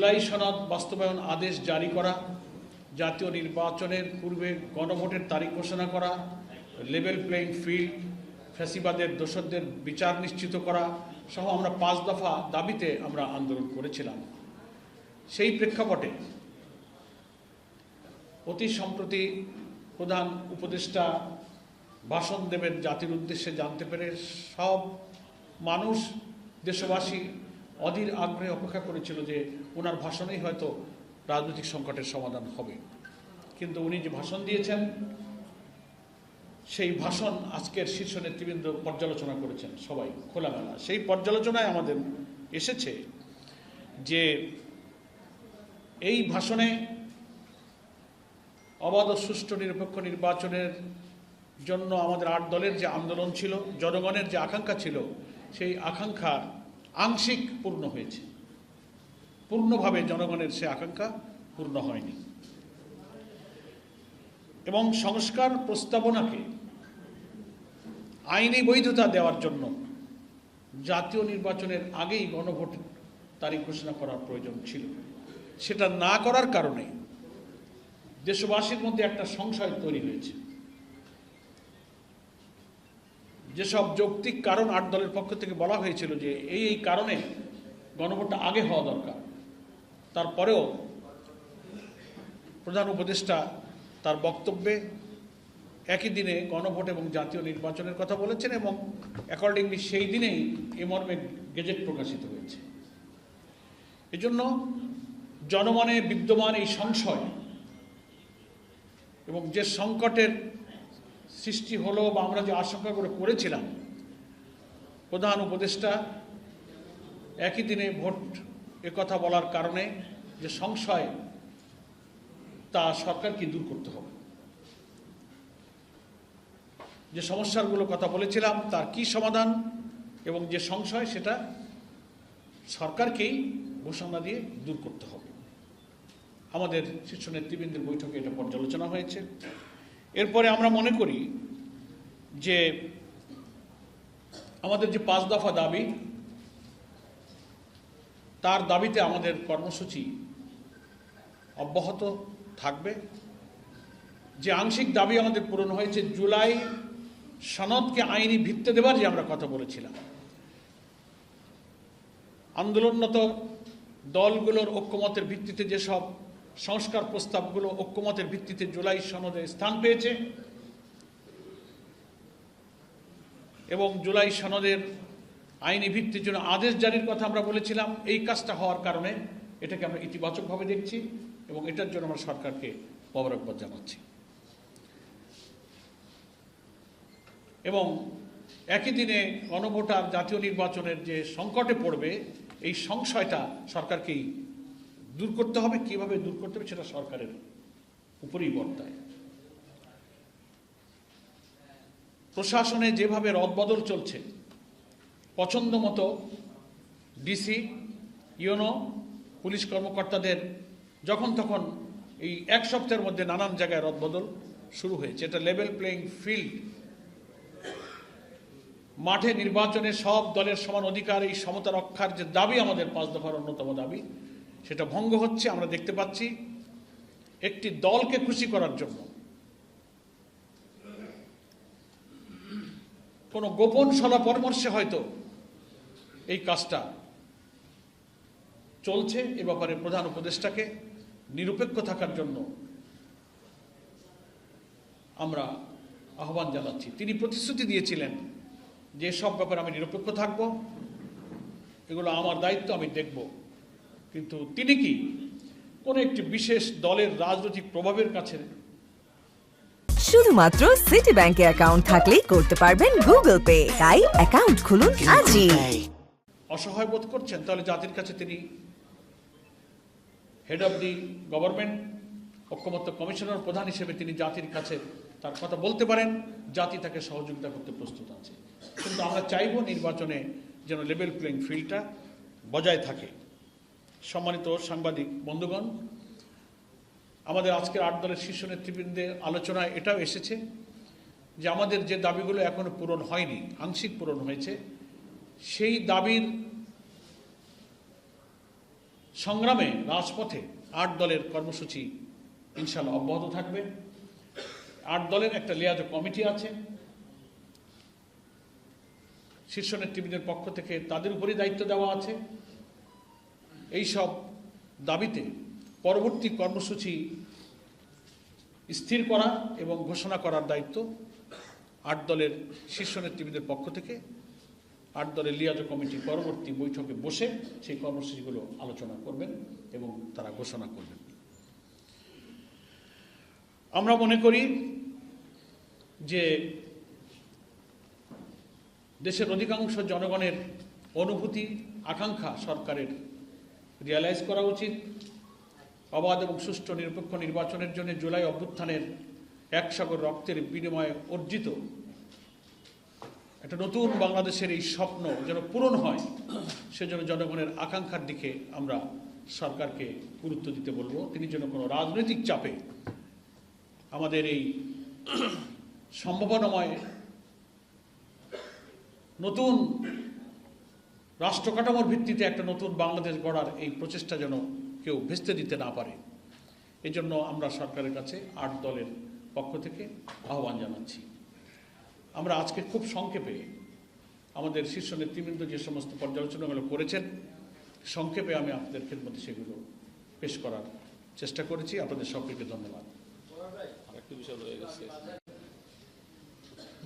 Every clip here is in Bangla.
জুলাই সনদ বাস্তবায়ন আদেশ জারি করা, জাতীয় নির্বাচনের পূর্বে গণভোটের তারিখ ঘোষণা করা লেভেল প্লেইং ফিল্ড ফ্যাসিবাদের দোষরদের বিচার নিশ্চিত করা সহ আমরা পাঁচ দফা দাবিতে আমরা আন্দোলন করেছিলাম। সেই প্রেক্ষাপটে অতি সম্প্রতি প্রধান উপদেষ্টা ভাষণ দেবেন জাতির উদ্দেশ্যে জানতে পেরে সব মানুষ, দেশবাসী অধীর আগ্রহে অপেক্ষা করেছিল যে ওনার ভাষণেই হয়তো রাজনৈতিক সংকটের সমাধান হবে। কিন্তু উনি যে ভাষণ দিয়েছেন, সেই ভাষণ আজকের শীর্ষ নেতৃবৃন্দ পর্যালোচনা করেছেন সবাই খোলামেলা। সেই পর্যালোচনায় আমাদের এসেছে যে এই ভাষণে অবাধ সুষ্ঠু নিরপেক্ষ নির্বাচনের জন্য আমাদের আট দলের যে আন্দোলন ছিল, জনগণের যে আকাঙ্ক্ষা ছিল, সেই আকাঙ্ক্ষা আংশিক পূর্ণ হয়েছে। পূর্ণভাবে জনগণের সে আকাঙ্ক্ষা পূর্ণ হয়নি। এবং সংস্কার প্রস্তাবনাকে আইনি বৈধতা দেওয়ার জন্য জাতীয় নির্বাচনের আগেই গণভোট তারিখ ঘোষণা করার প্রয়োজন ছিল। সেটা না করার কারণে দেশবাসীর মধ্যে একটা সংশয় তৈরি হয়েছে। যেসব যৌক্তিক কারণ আট দলের পক্ষ থেকে বলা হয়েছিল যে এই এই কারণে গণভোটটা আগে হওয়া দরকার। তারপরেও প্রধান উপদেষ্টা তার বক্তব্যে একই দিনে গণভোট এবং জাতীয় নির্বাচনের কথা বলেছেন এবং অ্যাকর্ডিংলি সেই দিনেই এ মর্মে গেজেট প্রকাশিত হয়েছে। এজন্য জনমনে বিদ্যমান এই সংশয় এবং যে সংকটের সৃষ্টি হলো বা আমরা যে আশঙ্কা করে করেছিলাম, প্রধান উপদেষ্টা একই দিনে ভোট কথা বলার কারণে যে সংশয়, তা সরকারকে দূর করতে হবে। যে সমস্যাগুলো কথা বলেছিলাম, তার কি সমাধান এবং যে সংশয় সেটা সরকারকেই ঘোষণা দিয়ে দূর করতে হবে। আমাদের শীর্ষ নেতৃবৃন্দের বৈঠকে এটা পর্যালোচনা হয়েছে। এরপরে আমরা মনে করি যে আমাদের যে পাঁচ দফা দাবি, তার দাবিতে আমাদের কর্মসূচি অব্যাহত থাকবে। যে আংশিক দাবি আমাদের পূরণ হয়েছে জুলাই সনদকে আইনি ভিত্তি দেবার যে আমরা কথা বলেছিলাম। আন্দোলনরত দলগুলোর ঐক্যমতের ভিত্তিতে যেসব সংস্কার প্রস্তাবগুলো ঐক্যমতের ভিত্তিতে জুলাই সনদে স্থান পেয়েছে এবং জুলাই সনদের আইনি ভিত্তির জন্য আদেশ জারির কথা আমরা বলেছিলাম। এই কাজটা হওয়ার কারণে এটাকে আমরা ইতিবাচকভাবে দেখছি এবং এটার জন্য আমরা সরকারকে মোবারকবাদ জানাচ্ছি। এবং একই দিনে গণভোটার জাতীয় নির্বাচনের যে সংকটে পড়বে, এই সংশয়টা সরকারকেই দূর করতে হবে, কীভাবে দূর করতে হবে সেটা সরকারের উপরেই বর্তায়। প্রশাসনে যেভাবে রদবদল চলছে, পছন্দ মতো ডিসি, ইউনো, পুলিশ কর্মকর্তাদের যখন তখন এই এক সপ্তাহের মধ্যে নানান জায়গায় রদবদল শুরু হয়েছে। এটা লেভেল প্লেইং ফিল্ড মাঠে নির্বাচনে সব দলের সমান অধিকার, এই সমতা রক্ষার যে দাবি আমাদের পাঁচ দফার অন্যতম দাবি সেটা ভঙ্গ হচ্ছে, আমরা দেখতে পাচ্ছি একটি দলকে খুশি করার জন্য। কোনো গোপন সলা পরামর্শে হয়তো এই কাজটা চলছে, এ ব্যাপারে প্রধান উপদেষ্টাকে নিরপেক্ষ থাকার জন্য আমরা আহ্বান জানাচ্ছি। তিনি প্রতিশ্রুতি দিয়েছিলেন যে সব ব্যাপারে আমি নিরপেক্ষ থাকব, এগুলো আমার দায়িত্ব, আমি দেখব। কিন্তু তিনি কি কোনো একটি বিশেষ দলের রাজনৈতিক প্রভাবের কাছে? শুধুমাত্র সিটি ব্যাংকে অ্যাকাউন্ট থাকলেই করতে পারবেন গুগল পে তাই অ্যাকাউন্ট খুলুন আজই। অসহায় বোধ করছেন? তাহলে জাতির কাছে তিনি হেড অফ দি গভর্নমেন্ট ঐক্যমত্য কমিশনার প্রধান হিসেবে তিনি জাতির কাছে তার কথা বলতে পারেন। জাতি তাকে সহযোগিতা করতে প্রস্তুত আছে। কিন্তু আমরা চাইব নির্বাচনে যেন লেভেল প্লেইং ফিল্ডটা বজায় থাকে। সম্মানিত সাংবাদিক, বন্ধুগণ, আমাদের আজকের আট দলের শীর্ষ নেতৃবৃন্দের আলোচনায় এটাও এসেছে যে আমাদের যে দাবিগুলো এখনও পূরণ হয়নি, আংশিক পূরণ হয়েছে, সেই দাবির সংগ্রামে, রাজপথে আট দলের কর্মসূচি ইনশাল্লাহ অব্যাহত থাকবে। আট দলের একটা লিয়াজ কমিটি আছে। শীর্ষ নেতৃবৃন্দের পক্ষ থেকে তাদের উপরই দায়িত্ব দেওয়া আছে। এই সব দাবিতে পরবর্তী কর্মসূচি স্থির করা এবং ঘোষণা করার দায়িত্ব আট দলের শীর্ষ নেতৃবৃন্দের পক্ষ থেকে। আট দলের লিয়াজ কমিটি পরবর্তী বৈঠকে বসে সেই কর্মসূচিগুলো আলোচনা করবেন এবং তারা ঘোষণা করবেন। আমরা মনে করি যে দেশের অধিকাংশ জনগণের অনুভূতি, আকাঙ্ক্ষা সরকারের রিয়ালাইজ করা উচিত। অবাধ এবং সুষ্ঠু নিরপেক্ষ নির্বাচনের জন্য জুলাই অভ্যুত্থানের এক সাগর রক্তের বিনিময়ে অর্জিত একটা নতুন বাংলাদেশের এই স্বপ্ন যেন পূরণ হয়, সেজন্য জনগণের আকাঙ্ক্ষার দিকে আমরা সরকারকে গুরুত্ব দিতে বলব। তিনি যেন কোনো রাজনৈতিক চাপে আমাদের এই সম্ভাবনাময় নতুন রাষ্ট্র কাঠামোর ভিত্তিতে একটা নতুন বাংলাদেশ গড়ার এই প্রচেষ্টা যেন কেউ ভেস্তে দিতে না পারে এই জন্য আমরা সরকারের কাছে আট দলের পক্ষ থেকে আহ্বান জানাচ্ছি। আমরা আজকে খুব সংক্ষেপে আমাদের শীর্ষ নেতৃবৃন্দ যে সমস্ত পর্যালোচনাগুলো করেছেন, সংক্ষেপে আমি আপনাদের খেদমতে সেগুলো পেশ করার চেষ্টা করেছি। আপনাদের সকলকে ধন্যবাদ। আরেকটি বিষয় রয়ে গেছে।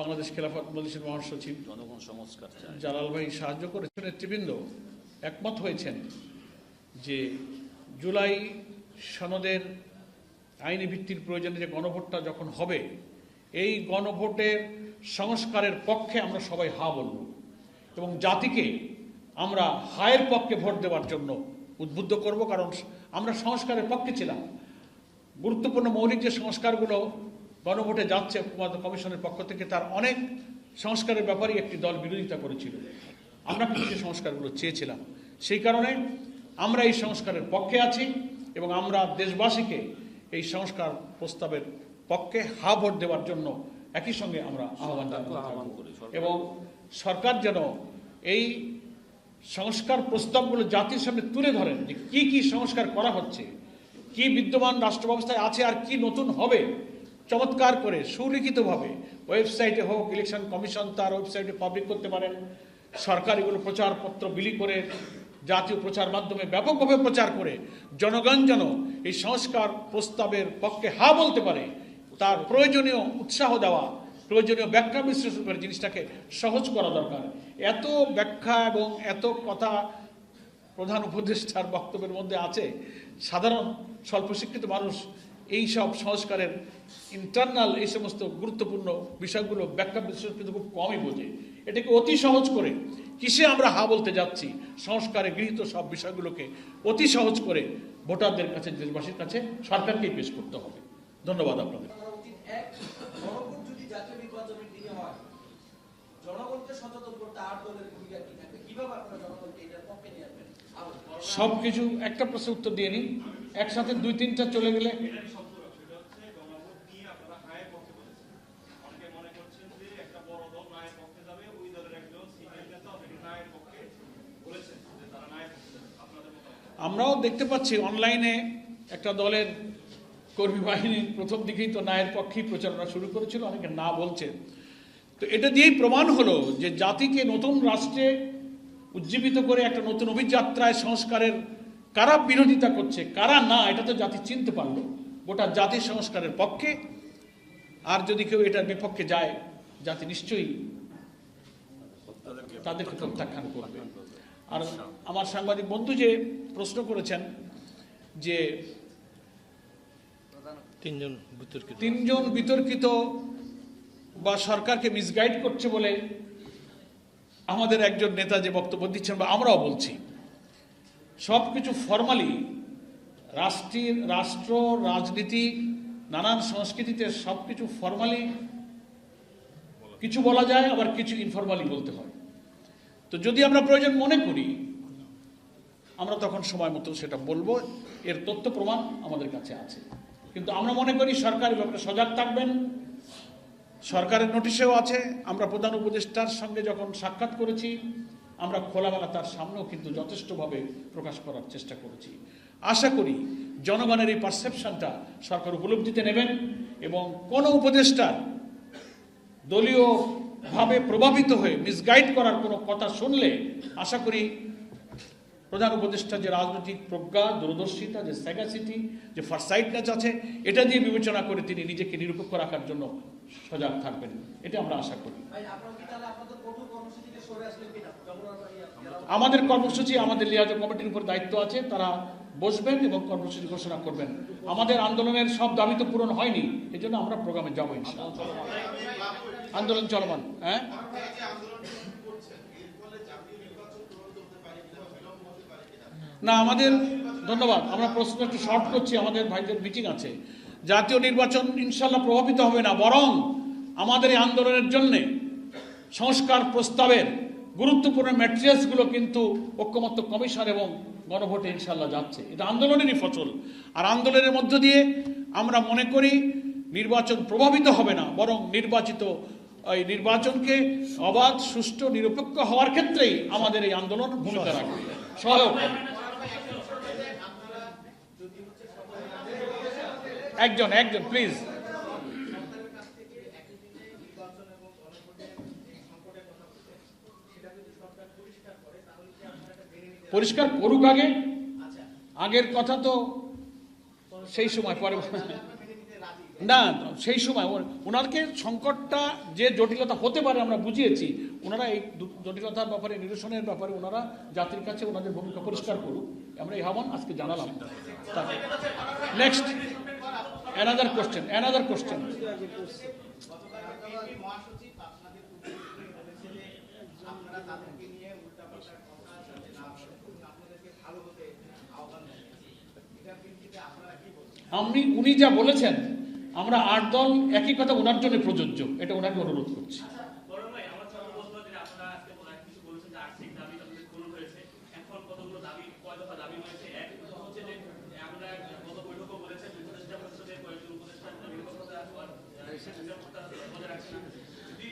বাংলাদেশ খেলাফত মজলিসের মহাসচিব জনগণ সংস্কার জালাল ভাই সাহায্য করেছেন। নেতৃবৃন্দ একমত হয়েছেন যে জুলাই সনদের আইনি ভিত্তির প্রয়োজনে যে গণভোটটা যখন হবে এই গণভোটের সংস্কারের পক্ষে আমরা সবাই হা বলব এবং জাতিকে আমরা হায়ের পক্ষে ভোট দেওয়ার জন্য উদ্বুদ্ধ করব। কারণ আমরা সংস্কারের পক্ষে ছিলাম। গুরুত্বপূর্ণ মৌলিক যে সংস্কারগুলো গণভোটে যাচ্ছে ঐক্যমত্য কমিশনের পক্ষ থেকে তার অনেক সংস্কারের ব্যাপারেই একটি দল বিরোধিতা করেছিল। আমরা কিন্তু সেই সংস্কারগুলো চেয়েছিলাম। সেই কারণে আমরা এই সংস্কারের পক্ষে আছি এবং আমরা দেশবাসীকে এই সংস্কার প্রস্তাবের পক্ষে হা ভোট দেওয়ার জন্য একই সঙ্গে আমরা আহ্বান। এবং সরকার যেন এই সংস্কার প্রস্তাবগুলো জাতির সামনে তুলে ধরেন যে কি কি সংস্কার করা হচ্ছে কি বিদ্যমান রাষ্ট্র ব্যবস্থায় আছে আর কি নতুন হবে চমৎকার করে সুলিখিতভাবে ওয়েবসাইটে হোক, ইলেকশন কমিশন তার ওয়েবসাইটে পাবলিক করতে পারেন। সরকার এগুলো প্রচারপত্র বিলি করে, জাতীয় প্রচার মাধ্যমে ব্যাপকভাবে প্রচার করে, জনগণ যেন এই সংস্কার প্রস্তাবের পক্ষে হা বলতে পারে, তার প্রয়োজনীয় উৎসাহ দেওয়া, প্রয়োজনীয় ব্যাখ্যা বিশ্লেষণ করে জিনিসটাকে সহজ করা দরকার। এত ব্যাখ্যা এবং এত কথা প্রধান উপদেষ্টার বক্তব্যের মধ্যে আছে। সাধারণ, স্বল্প শিক্ষিত মানুষ এই সব সংস্কারের ইন্টারনাল এই সমস্ত গুরুত্বপূর্ণ বিষয়গুলো ব্যাখ্যা বিশ্লেষণ কিন্তু খুব কমই বোঝে। এটাকে অতি সহজ করে কিসে আমরা হা বলতে যাচ্ছি? সংস্কারে গৃহীত সব বিষয়গুলোকে অতি সহজ করে ভোটারদের কাছে, দেশবাসীর কাছে, সরকারকেই পেশ করতে হবে। ধন্যবাদ আপনাদের। সব কিছু একটা প্রশ্নের উত্তর দিয়ে নিন। একসাথে দুই তিনটা চলে গেলে? আমরাও দেখতে পাচ্ছি অনলাইনে একটা দলের কর্মী বাহিনী, প্রথম দিকেই তো নায়ের পক্ষেই প্রচারণা শুরু করেছিল, অনেকে না বলছে। তো এটা দিয়েই প্রমাণ হলো যে জাতিকে নতুন রাষ্ট্রে উজ্জীবিত করে একটা নতুন অভিযাত্রায় সংস্কারের কারা বিরোধিতা করছে কারা না এটা তো জাতি চিনতে পারল। গোটা জাতির সংস্কারের পক্ষে আর যদি কেউ এটার বিপক্ষে যায় জাতি নিশ্চয়ই তাদেরকে প্রত্যাখ্যান করবে। আর আমার সাংবাদিক বন্ধু যে প্রশ্ন করেছেন যে তিনজন বিতর্কিত। তিনজন বিতর্কিত বা সরকারকে মিসগাইড করছে বলে আমাদের একজন নেতা যে বক্তব্য দিচ্ছেন বা আমরাও বলছি সব কিছু ফর্মালি রাষ্ট্রের রাষ্ট্র, রাজনীতি, নানান সংস্কৃতিতে সব কিছু ফর্মালি কিছু বলা যায়, আবার কিছু ইনফরমালি বলতে হয়। তো যদি আমরা প্রয়োজন মনে করি, আমরা তখন সময় মতো সেটা বলব। এর তথ্য প্রমাণ আমাদের কাছে আছে। কিন্তু আমরা মনে করি সরকার ব্যাপারে সজাগ থাকবেন। সরকারের নোটিশেও আছে। আমরা প্রধান উপদেষ্টার সঙ্গে যখন সাক্ষাৎ করেছি আমরা খোলামেলা তার সামনেও কিন্তু যথেষ্টভাবে প্রকাশ করার চেষ্টা করেছি। আশা করি জনগণের এই পারসেপশনটা সরকার উপলব্ধিতে নেবেন এবং কোনো উপদেষ্টা দলীয়ভাবে প্রভাবিত হয়ে মিসগাইড করার কোনো কথা শুনলে আশা করি প্রধান উপদেষ্টা যে রাজনৈতিক প্রজ্ঞা দূরদর্শিতা যে স্যাগাসিটি যে ফারসাইটনেস আছে এটা দিয়ে বিবেচনা করে তিনি নিজেকে নিরপেক্ষ রাখার জন্য সজাগ থাকবেন। এটা আমরা আশা করি। আমাদের কর্মসূচি আমাদের লিয়াজ কমিটির উপর দায়িত্ব আছে তারা বসবেন এবং কর্মসূচি ঘোষণা করবেন। আমাদের আন্দোলনের সব দাবি তো পূরণ হয়নি এই জন্য আমরা প্রোগ্রামে যাব। আন্দোলন চলমান হ্যাঁ? না, আমাদের, ধন্যবাদ, আমরা প্রশ্ন একটু শর্ট করছি, আমাদের ভাইদের মিটিং আছে। জাতীয় নির্বাচন ইনশাল্লাহ প্রভাবিত হবে না, বরং আমাদের এই আন্দোলনের জন্যে সংস্কার প্রস্তাবের গুরুত্বপূর্ণ ম্যাটেরিয়ালসগুলো কিন্তু ঐক্যমত্য কমিশন এবং গণভোটে ইনশাল্লাহ যাচ্ছে। এটা আন্দোলনেরই ফসল আর আন্দোলনের মধ্য দিয়ে আমরা মনে করি নির্বাচন প্রভাবিত হবে না, বরং নির্বাচিত, এই নির্বাচনকে অবাধ, সুষ্ঠু, নিরপেক্ষ হওয়ার ক্ষেত্রেই আমাদের এই আন্দোলন ভূমিকা রাখবে। সহায়ক। হবে একজন একজন প্লিজ পরিষ্কার করুক আগে। আগের কথা তো সেই সময় পরে না সেই সময় ওনারকে সংকটটা যে জটিলতা হতে পারে আমরা বুঝিয়েছি, ওনারা এই জটিলতার ব্যাপারে, নিরসনের ব্যাপারে ওনারা জাতির কাছে ওনাদের ভূমিকা পরিষ্কার করুক। আমরা এই আহ্বান আজকে জানালাম। Next another question another question আমি উনি যা বলেছেন আমরা আট দল একই কথা ওনার জন্য প্রযোজ্য এটা ওনাকে অনুরোধ করছি।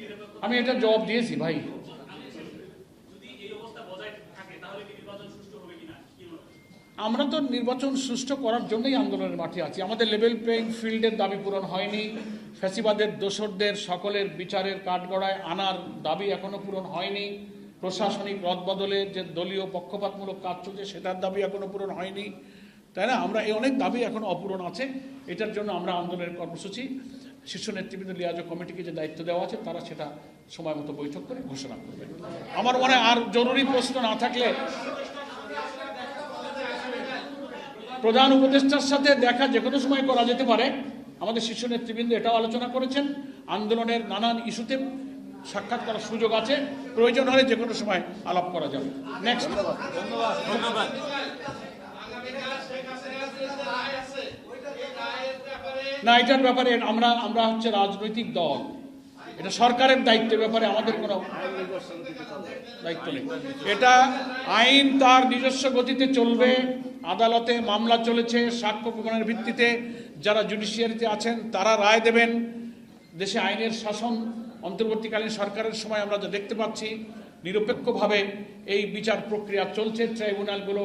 নিরপেক্ষতা আমি এটা জবাব দিয়েছি ভাই যদি এই অবস্থা বজায় থাকে তাহলে কি নির্বাচন সুষ্ঠু হবে কিনা কি মনে হয় আমরা তো নির্বাচন সুষ্ঠু করার জন্যই আন্দোলনের মাঠে আছি। আমাদের লেভেল প্লেইং ফিল্ডের দাবি পূরণ হয়নি। ফ্যাসিবাদের, দোসরদের, সকলের বিচারের কাঠগড়ায় আনার দাবি এখনও পূরণ হয়নি। প্রশাসনিক রদবদলের যে দলীয় পক্ষপাতমূলক কাজ চলছে, সেটার দাবি এখনও পূরণ হয়নি। তাই না? আমরা এই অনেক দাবি এখনও অপূরণ আছে। এটার জন্য আমরা আন্দোলনের কর্মসূচি, শীর্ষ নেতৃবৃন্দ লিয়াজ কমিটিকে যে দায়িত্ব দেওয়া আছে, তারা সেটা সময় মতো বৈঠক করে ঘোষণা করবে। আমার মনে আর জরুরি প্রশ্ন না থাকলে প্রধান উপদেষ্টার সাথে দেখা যে কোনো সময় করা যেতে পারে। আমাদের শীর্ষ নেতৃবৃন্দ এটাও আলোচনা করেছেন। আন্দোলনের নানান ইস্যুতে সাক্ষাৎ করার সুযোগ আছে। প্রয়োজন হলে যে কোনো সময় আলাপ করা যাবে। নেক্সট ধন্যবাদ। না এটার ব্যাপারে আমরা আমরা হচ্ছে রাজনৈতিক দল। এটা সরকারের দায়িত্বের ব্যাপারে আমাদের কোনো দায়িত্ব নেই। এটা আইন তার নিজস্ব গতিতে চলবে। আদালতে মামলা চলেছে সাক্ষ্য প্রমাণের ভিত্তিতে। যারা জুডিশিয়ারিতে আছেন, তারা রায় দেবেন। দেশে আইনের শাসন অন্তর্বর্তীকালীন সরকারের সময় আমরা যা দেখতে পাচ্ছি, নিরপেক্ষভাবে এই বিচার প্রক্রিয়া চলছে। ট্রাইব্যুনালগুলো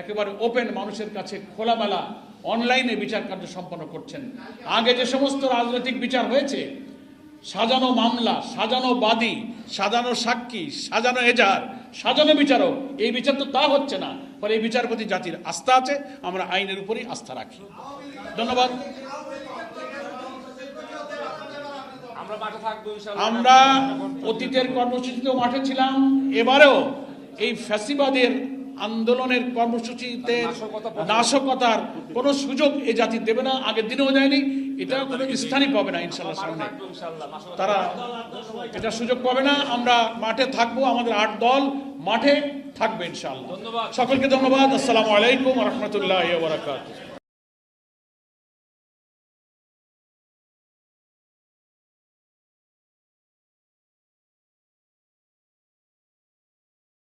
একেবারে ওপেন মানুষের কাছে খোলামেলা অনলাইনে বিচার কার্য সম্পন্ন করছেন। আগে যে সমস্ত রাজনৈতিক বিচার হয়েছে, সাজানো মামলা, সাজানো বাদী, সাজানো সাক্ষী, সাজানো এজার সাজানো বিচারক, এই বিচার তো তা হচ্ছে না। ফলে এই বিচারপতি জাতির আস্থা আছে আমরা আইনের উপরই আস্থা রাখি। ধন্যবাদ। আমরা অতীতের কর্মসূচিতেও মাঠে ছিলাম এবারেও এই ফ্যাসিবাদের আন্দোলনের কর্মসূচিতে নাশকতার কোনো সুযোগ এ জাতি দেবে না আগের দিনেও দেয়নি এটা কোনো স্থানই পাবে না ইনশাল্লাহ সামনে। তারা এটা সুযোগ পাবে না আমরা মাঠে থাকব আমাদের আট দল মাঠে থাকবে ইনশাল্লাহ। সকলকে ধন্যবাদ আসসালামু আলাইকুম রহমতুল্লাহ বারাকাতুহ।